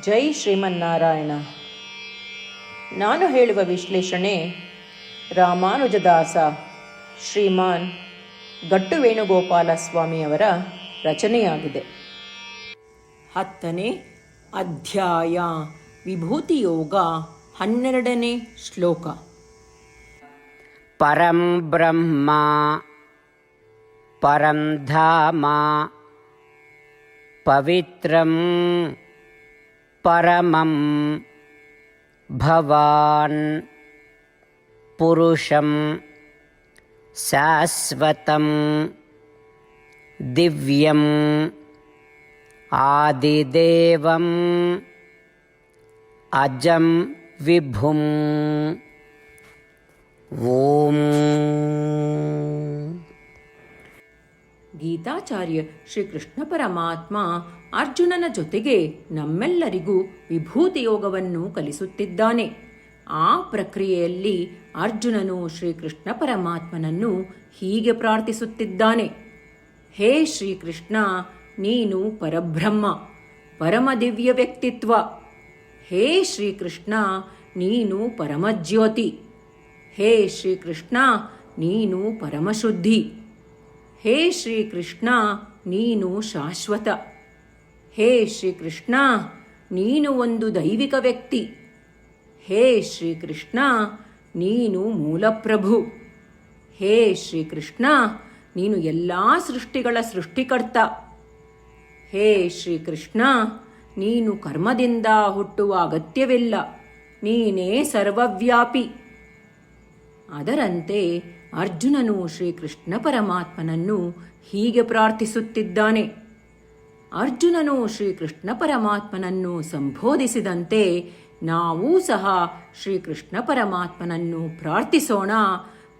ಜೈ ಶ್ರೀಮನ್ನಾರಾಯಣ. ನಾನು ಹೇಳುವ ವಿಶ್ಲೇಷಣೆ ರಾಮಾನುಜದಾಸ ಶ್ರೀಮಾನ್ ಗಟ್ಟು ವೇಣುಗೋಪಾಲ ಸ್ವಾಮಿಯವರ ರಚನೆಯಾಗಿದೆ. ಹತ್ತನೇ ಅಧ್ಯಾಯ ವಿಭೂತಿಯೋಗ ಹನ್ನೆರಡನೇ ಶ್ಲೋಕ. ಪರಂ ಬ್ರಹ್ಮ ಪರಂಧಾಮ ಪವಿತ್ರಂ परमं भवान् पुरुषं शाश्वतं दिव्यम् आदिदेवम् अजं विभुम् ಓಂ ಗೀತಾಚಾರ್ಯ ಶ್ರೀಕೃಷ್ಣ ಪರಮಾತ್ಮ ಅರ್ಜುನನ ಜೊತೆಗೆ ನಮ್ಮೆಲ್ಲರಿಗೂ ವಿಭೂತಿ ಯೋಗವನ್ನು ಕಲಿಸುತ್ತಿದ್ದಾನೆ. ಆ ಪ್ರಕ್ರಿಯೆಯಲ್ಲಿ ಅರ್ಜುನನು ಶ್ರೀಕೃಷ್ಣ ಪರಮಾತ್ಮನನ್ನು ಹೀಗೆ ಪ್ರಾರ್ಥಿಸುತ್ತಿದ್ದಾನೆ. ಹೇ ಶ್ರೀಕೃಷ್ಣ, ನೀನು ಪರಬ್ರಹ್ಮ ಪರಮ ದಿವ್ಯ ವ್ಯಕ್ತಿತ್ವ. ಹೇ ಶ್ರೀಕೃಷ್ಣ, ನೀನು ಪರಮಜ್ಯೋತಿ. ಹೇ ಶ್ರೀಕೃಷ್ಣ, ನೀನು ಪರಮಶುದ್ಧಿ. ಹೇ ಶ್ರೀಕೃಷ್ಣ, ನೀನು ಶಾಶ್ವತ. ಹೇ ಶ್ರೀಕೃಷ್ಣ, ನೀನು ಒಂದು ದೈವಿಕ ವ್ಯಕ್ತಿ. ಹೇ ಶ್ರೀಕೃಷ್ಣ, ನೀನು ಮೂಲಪ್ರಭು. ಹೇ ಶ್ರೀಕೃಷ್ಣ, ನೀನು ಎಲ್ಲ ಸೃಷ್ಟಿಗಳ ಸೃಷ್ಟಿಕರ್ತ. ಹೇ ಶ್ರೀಕೃಷ್ಣ, ನೀನು ಕರ್ಮದಿಂದ ಹುಟ್ಟುವ ಅಗತ್ಯವಿಲ್ಲ. ನೀನೇ ಸರ್ವವ್ಯಾಪಿ. ಅದರಂತೆ ಅರ್ಜುನನು ಶ್ರೀಕೃಷ್ಣ ಪರಮಾತ್ಮನನ್ನು ಹೀಗೆ ಪ್ರಾರ್ಥಿಸುತ್ತಿದ್ದಾನೆ. ಅರ್ಜುನನು ಶ್ರೀಕೃಷ್ಣ ಪರಮಾತ್ಮನನ್ನು ಸಂಬೋಧಿಸಿದಂತೆ ನಾವೂ ಸಹ ಶ್ರೀಕೃಷ್ಣ ಪರಮಾತ್ಮನನ್ನು ಪ್ರಾರ್ಥಿಸೋಣ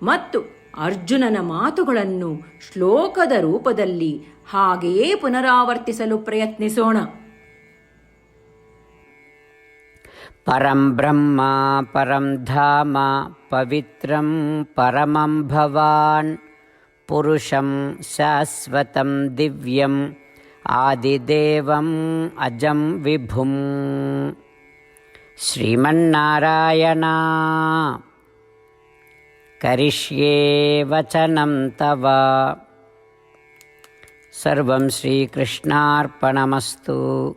ಮತ್ತು ಅರ್ಜುನನ ಮಾತುಗಳನ್ನು ಶ್ಲೋಕದ ರೂಪದಲ್ಲಿ ಹಾಗೆಯೇ ಪುನರಾವರ್ತಿಸಲು ಪ್ರಯತ್ನಿಸೋಣ. परं ब्रह्म परं धाम पवित्रं परमं भवान्। पुरुषं शाश्वतं दिव्यम् आदिदेवम् अजं विभुम्। श्रीमन्नारायण करिष्ये वचनं तव। सर्वं श्रीकृष्णार्पणमस्तु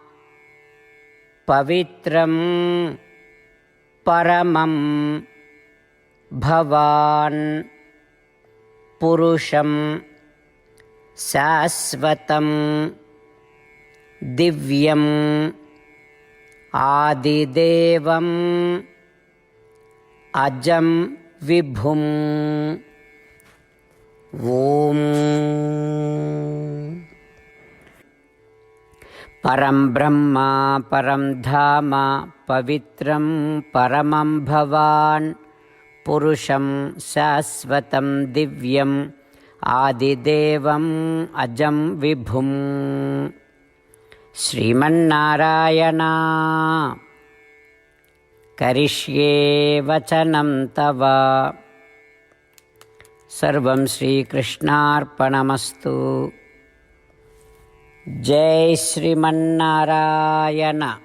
पवित्रं परमं भवान् पुरुषं शाश्वतं दिव्यम् आदिदेवम् अजं विभुम्। ॐ परं ब्रह्म परं धाम पवित्रं परमं भवान्। पुरुषं शाश्वतं दिव्यम् आदिदेवम् अजं विभुम्। श्रीमन्नारायणा करिष्ये वचनं तव। सर्वं श्रीकृष्णार्पणमस्तु జై శ్రీమన్నారాయణ.